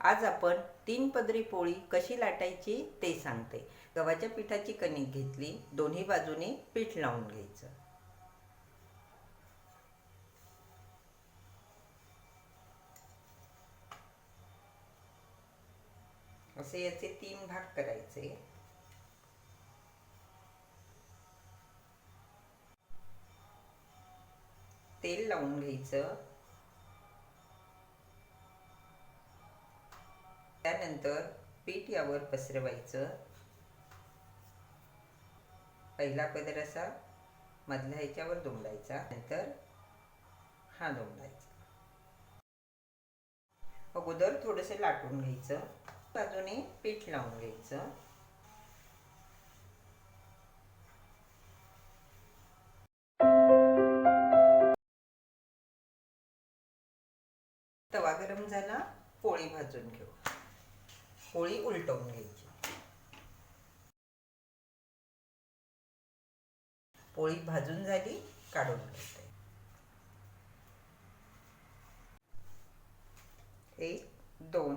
आज आपण तीन पदरी पोळी कशी लाटायची ते सांगते. गव्हाच्या पिठाची कणिक घेतली दोन्ही बाजूने पीठ लावून घ्यायचं. असे याचे तीन भाग करायचे. तेल लावून घ्यायचं. त्यानंतर पीठ यावर पसरवायचं. पहिला पदर असा मधल्या ह्याच्यावर दुमडायचा नंतर हा दुमडायचा. अगोदर थोडंसं लाटून घ्यायचं बाजूने पीठ लावून घ्यायचं. तवा गरम झाला पोळी भाजून घेऊ. पोळी उलटवून घ्यायची. पोळी भाजून झाली काढून घ्यायची एक दोन.